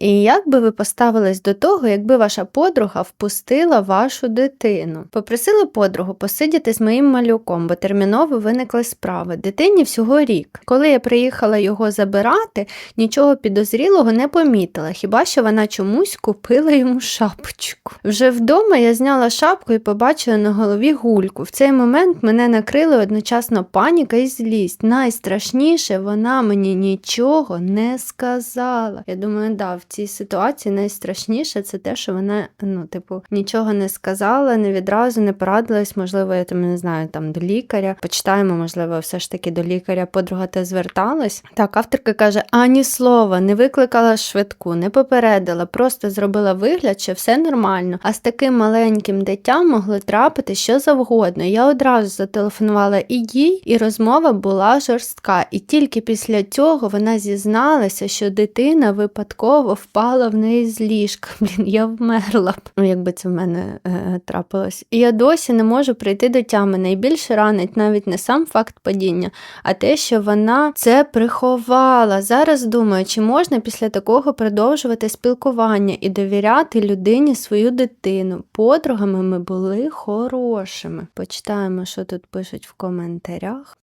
І як би ви поставились до того, якби ваша подруга впустила вашу дитину? Попросили подругу посидіти з моїм малюком, бо терміново виникли справи. Дитині всього рік. Коли я приїхала його забирати, нічого підозрілого не помітила, хіба що вона чомусь купила йому шапочку. Вже вдома я зняла шапку і побачила на голові гульку. В цей момент мене накрили одночасно паніка і злість. Найстрашніше вона мені нічого не сказала. Я думаю, да, цій ситуації найстрашніше це те, що вона, ну, типу, нічого не сказала, не відразу не порадилась. Можливо, я там не знаю, там до лікаря. Почитаємо, можливо, все ж таки до лікаря подруга те зверталась. Так, авторка каже: ані слова, не викликала швидку, не попередила, просто зробила вигляд, що все нормально. А з таким маленьким дитям могло трапити що завгодно. Я одразу зателефонувала і їй, і розмова була жорстка. І тільки після цього вона зізналася, що дитина випадково впала в неї з ліжка. Блін, я вмерла б, ну, якби це в мене е, трапилось. І я досі не можу прийти до тями. Найбільше ранить навіть не сам факт падіння, а те, що вона це приховала. Зараз думаю, чи можна після такого продовжувати спілкування і довіряти людині свою дитину. Подругами ми були хорошими. Почитаємо, що тут пишуть в коментарях.